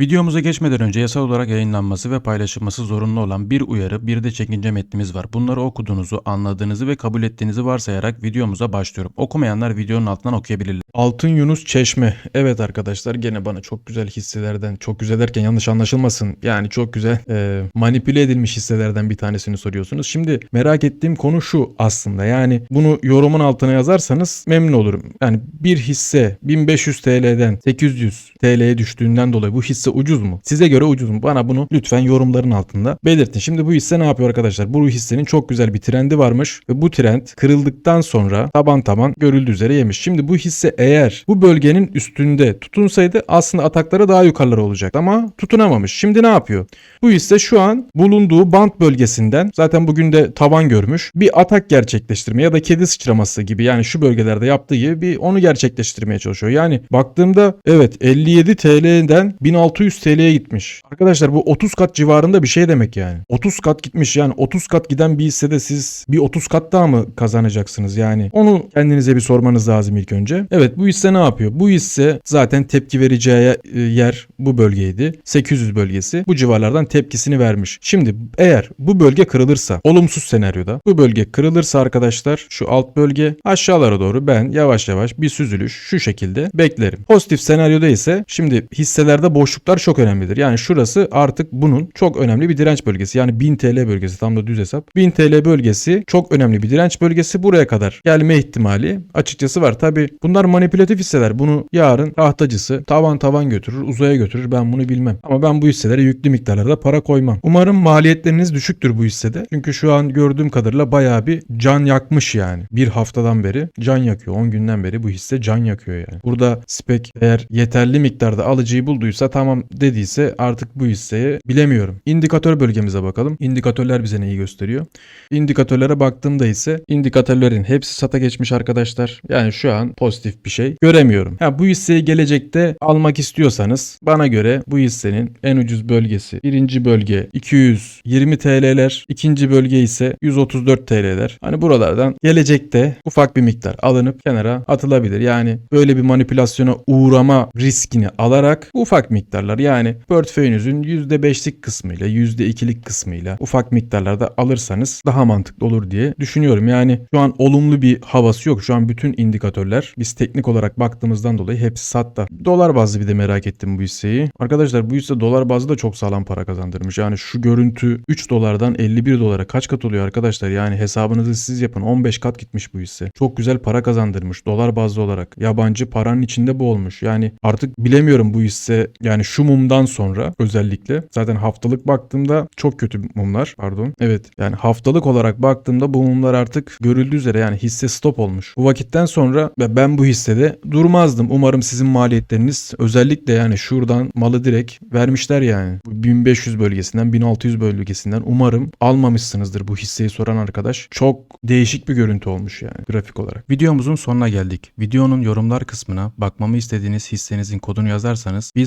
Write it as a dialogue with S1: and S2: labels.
S1: Videomuza geçmeden önce yasal olarak yayınlanması ve paylaşılması zorunlu olan bir uyarı bir de çekince metnimiz var. Bunları okuduğunuzu, anladığınızı ve kabul ettiğinizi varsayarak videomuza başlıyorum. Okumayanlar videonun altından okuyabilirler. Altın Yunus Çeşme. Evet arkadaşlar gene bana çok güzel hisselerden, çok güzel derken yanlış anlaşılmasın. Yani çok güzel e, manipüle edilmiş hisselerden bir tanesini soruyorsunuz. Şimdi merak ettiğim konu şu aslında. Yani bunu yorumun altına yazarsanız memnun olurum. Yani bir hisse 1500 TL'den 800 TL'ye düştüğünden dolayı bu hisse ucuz mu? Size göre ucuz mu? Bana bunu lütfen yorumların altında belirtin. Şimdi bu hisse ne yapıyor arkadaşlar? Bu hissenin çok güzel bir trendi varmış ve bu trend kırıldıktan sonra taban taban görüldüğü üzere yemiş. Şimdi bu hisse eğer bu bölgenin üstünde tutunsaydı aslında atakları daha yukarılara olacak ama tutunamamış. Şimdi ne yapıyor? Bu hisse şu an bulunduğu band bölgesinden zaten bugün de tavan görmüş. Bir atak gerçekleştirme ya da kedi sıçraması gibi yani şu bölgelerde yaptığı gibi bir onu gerçekleştirmeye çalışıyor. Yani baktığımda evet 57 TL'den 1600 TL'ye gitmiş. Arkadaşlar bu 30 kat civarında bir şey demek yani. 30 kat gitmiş yani 30 kat giden bir hissede siz bir 30 kat daha mı kazanacaksınız yani? Onu kendinize bir sormanız lazım ilk önce. Evet bu hisse ne yapıyor? Bu hisse zaten tepki vereceği e, yer bu bölgeydi. 800 bölgesi. Bu civarlardan tepkisini vermiş. Şimdi eğer bu bölge kırılırsa olumsuz senaryoda bu bölge kırılırsa arkadaşlar şu alt bölge aşağılara doğru ben yavaş yavaş bir süzülüş şu şekilde beklerim. Pozitif senaryoda ise şimdi hisselerde boşluklar çok önemlidir. Yani şurası artık bunun çok önemli bir direnç bölgesi. Yani 1000 TL bölgesi tam da düz hesap. 1000 TL bölgesi çok önemli bir direnç bölgesi. Buraya kadar gelme ihtimali açıkçası var. Tabi bunlar manipülatif hisseler. Bunu yarın tahtacısı tavan tavan götürür, uzaya götürür. Ben bunu bilmem. Ama ben bu hisselere yüklü miktarlarda para koymam. Umarım maliyetleriniz düşüktür bu hissede. Çünkü şu an gördüğüm kadarıyla bayağı bir can yakmış yani. Bir haftadan beri can yakıyor. 10 günden beri bu hisse can yakıyor yani. Burada spek eğer yeterli miktarda alıcıyı bulduysa tamam dediyse artık bu hisseye bilemiyorum. İndikatör bölgemize bakalım. İndikatörler bize neyi gösteriyor? İndikatörlere baktığımda ise indikatörlerin hepsi sata geçmiş arkadaşlar. Yani şu an pozitif bir şey göremiyorum. Ha, bu hisseyi gelecekte almak istiyorsanız bana göre bu hissenin en ucuz bölgesi birinci bölge 220 TL'ler, ikinci bölge ise 134 TL'ler. Hani buralardan gelecekte ufak bir miktar alınıp kenara atılabilir. Yani böyle bir manipülasyona uğrama riskini alarak ufak miktarlar yani portföyünüzün %5'lik kısmıyla %2'lik kısmıyla ufak miktarlarda alırsanız daha mantıklı olur diye düşünüyorum. Yani şu an olumlu bir havası yok. Şu an bütün indikatörler biz teknik olarak baktığımızdan dolayı hepsi satta. Dolar bazlı bir de merak ettim bu hisseyi. Arkadaşlar bu hisse dolar bazlı da çok sağlam para kazandırmış. Yani şu görüntü 3 dolardan 51 dolara kaç kat oluyor arkadaşlar? Yani hesabınızı siz yapın. 15 kat gitmiş bu hisse. Çok güzel para kazandırmış dolar bazlı olarak. Yabancı paranın içinde bu olmuş. Yani artık bilemiyorum bu hisse yani şu mumdan sonra özellikle zaten haftalık baktığımda çok kötü mumlar pardon. Evet yani haftalık olarak baktığımda bu mumlar artık görüldüğü üzere yani hisse stop olmuş. Bu vakitten sonra ben bu hissede durmazdım. Umarım sizin maliyetleriniz özellikle yani şuradan malı direkt vermişler yani. Bu 1500 bölgesinden 1600 bölgesinden umarım almamışsınızdır bu hisseyi soran arkadaş. Çok değişik bir görüntü olmuş yani grafik olarak. Videomuzun sonuna geldik. Videonun yorumlar kısmına bakmamı istediğiniz hissenizin kodunu yazarsanız bir